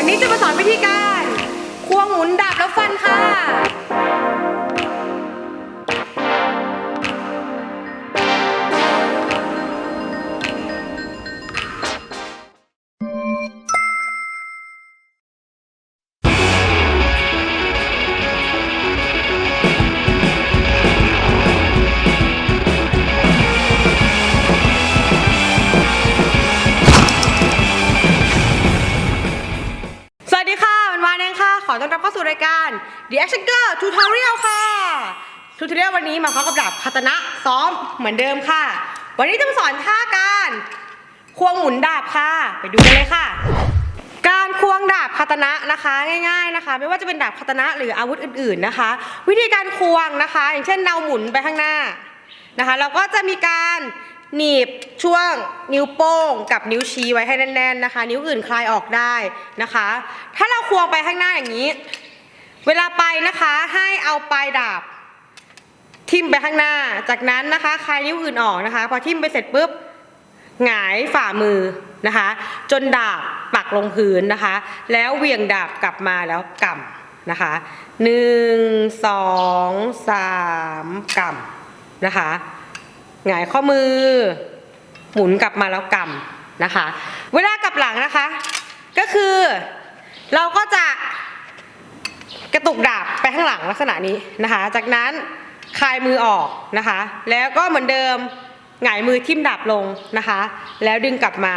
วันนี้จะมาสอนวิธีการ ควงหมุนดาบแล้วฟันค่ะ ต้อนรับเข้าสู่รายการ The Action Girl Tutorial ค่ะ Tutorial วันนี้มาพร้อมกับดาบคาตนะซ้อมเหมือนเดิมค่ะ วันนี้จะมาสอนท่าการควงหมุนดาบค่ะ ไปดูกันเลยค่ะ การควงดาบคาตนะนะคะ ง่าย ๆนะคะ ไม่ว่าจะเป็นดาบคาตนะหรืออาวุธอื่น ๆนะคะ วิธีการควงนะคะ อย่างเช่นเราหมุนไปข้างหน้านะคะ เราก็จะมีการ หนีบช่วงนิ้วโป้งกับนิ้วชี้ไว้ให้แน่น ๆนะคะ นิ้วอื่นคลายออกได้นะคะ ถ้าเราควงไปข้างหน้าอย่างนี้ เวลาไปนะคะให้เอาปลายดาบ ทิ่มไปข้างหน้า จากนั้นนะคะคลายนิ้วอื่นออกนะคะพอทิ่มไปเสร็จปุ๊บหงายฝ่ามือนะคะ จนดาบปักลงพื้นนะคะ แล้วเหวี่ยงดาบกลับมาแล้วกำนะคะหนึ่งสองสามกำนะคะ หงายข้อมือ หมุนกลับมาแล้วกำนะคะ เวลากลับหลังนะคะ ก็คือเราก็จะกระตุกดาบไปข้างหลังลักษณะนี้นะคะ จากนั้นคลายมือออกนะคะ แล้วก็เหมือนเดิมหงายมือทิ่มดาบลงนะคะ แล้วดึงกลับมา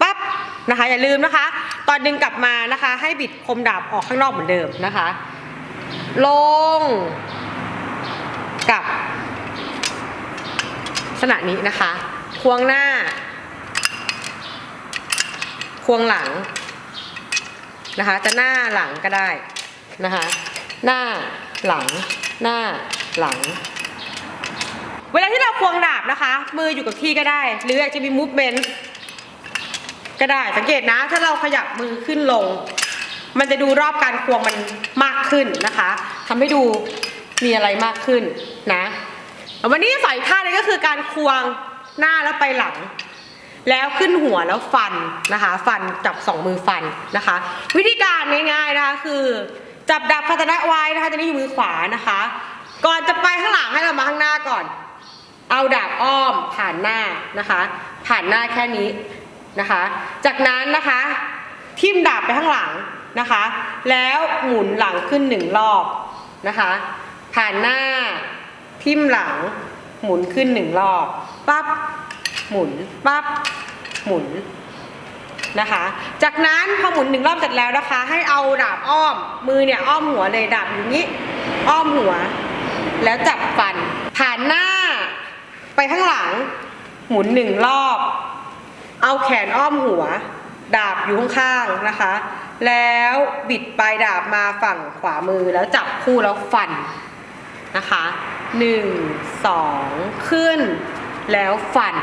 ปั๊บนะคะ อย่าลืมนะคะ ตอนดึงกลับมานะคะ ให้บิดคมดาบออกข้างนอกเหมือนเดิมนะคะ ลงกลับลัก ษณะนี้นะคะ ควงหน้า ควงหลังนะคะ จะหน้าหลังก็ได้นะคะ หน้าหลัง หน้าหลัง เวลาที่เราควงดาบนะคะ มืออยู่กับที่ก็ได้ หรืออาจจะมีมูฟเมนต์ก็ได้ สังเกตนะ ถ้าเราขยับมือขึ้นลง มันจะดูรอบการควงมันมากขึ้นนะคะทำให้ดูมีอะไรมากขึ้นนะ วันนี้สอนอีกท่าหนึงก็คือการควงหน้าแล้วไปหลัง แล้วขึ้นหัวแล้วฟันนะคะ ฟันจับสองมือฟันนะคะ วิธีการง่ายๆนะคะคือ จับดาบคาตนะไว้นะคะจะนี่อยู่มือขวานะคะ ก่อนจะไปข้างหลังให้เรามาข้างหน้าก่อน เอาดาบอ้อมผ่านหน้านะคะ ผ่านหน้าแค่นี้นะคะ จากนั้นนะคะทิ่มดาบไปข้างหลังนะคะ แล้วหมุนหลังขึ้นหนึ่งรอบนะคะ ผ่านหน้า ทิ่มหลัง หมุนขึ้นหนึ่งรอบปั๊บหมุนปั๊บหมุนนะคะ จากนั้นพอหมุนหนึ่งรอบเสร็จแล้วนะคะ ให้เอาดาบอ้อมมือเนี่ยอ้อมหัวเลยดาบอยู่นี้ อ้อมหัว แล้วจับฟัน ผ่านหน้า ไปข้างหลัง หมุนหนึ่งรอบ เอาแขนอ้อมหัว ดาบอยู่ข้างๆนะคะ แล้วบิดปลายดาบมาฝั่งขวามือแล้วจับคู่แล้วฟันนะคะ หนึ่งสองขึ้น แล้วฟัน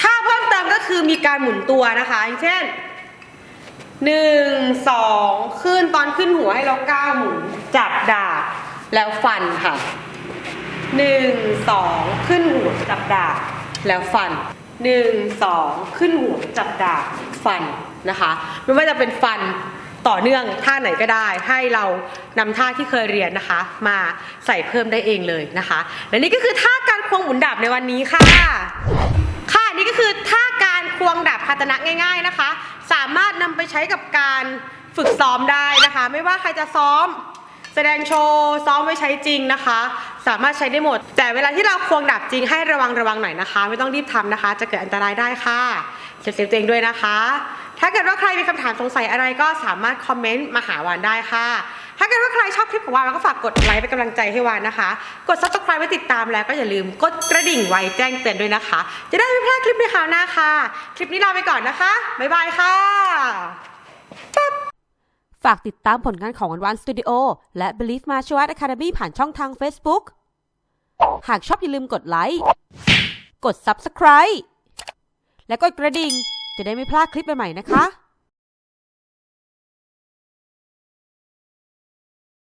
ถ้าเพิ่มเติมก็คือมีการหมุนตัวนะคะอย่างเช่นหนึ่งสองขึ้นตอนขึ้นหัวให้เราก้าวหมุน จับดาบแล้วฟันค่ะหนึ่งสองขึ้นหัวจับดาบแล้วฟันหนึ่งสองขึ้นหัวจับดาบฟันนะคะ ไม่ว่าจะเป็นฟัน ต่อเนื่องท่าไหนก็ได้ ให้เรานำท่าที่เคยเรียนนะคะ มาใส่เพิ่มได้เองเลยนะคะ และนี่ก็คือท่าการควงหมุนดาบในวันนี้ค่ะ ค่ะนี่ก็คือท่าการควงดาบคาตนะง่าย ๆนะคะ สามารถนำไปใช้กับการฝึกซ้อมได้นะคะ ไม่ว่าใครจะซ้อมแสดงโชว์ซ้อมไว้ใช้จริงนะคะ สามารถใช้ได้หมด แต่เวลาที่เราควงดาบจริงให้ระวังระวังหน่อยนะคะ ไม่ต้องรีบทำนะคะ จะเกิดอันตรายได้ค่ะเซฟตัวเองด้วยนะคะ ถ้าเกิดว่าใครมีคำถามสงสัยอะไรก็สามารถคอมเมนต์มาหาวานได้ค่ะ ถ้าเกิดว่าใครชอบคลิปของวานก็ฝากกดไลค์เป็นกำลังใจให้วานนะคะ กด subscribe ไว้ติดตามแล้วก็อย่าลืมกดกระดิ่งไว้แจ้งเตือนด้วยนะคะ จะได้ไม่พลาดคลิปในคราวหน้าค่ะ คลิปนี้ลาไปก่อนนะคะ บ๊ายบายค่ะฝากติดตามผลงานของวันวันสตูดิโอและ Believe Martial Arts Academy ผ่านช่องทาง Facebook หากชอบอย่าลืมกดไลค์ กด Subscribe และกดกระดิ่ง จะได้ไม่พลาดคลิปใหม่ๆนะคะ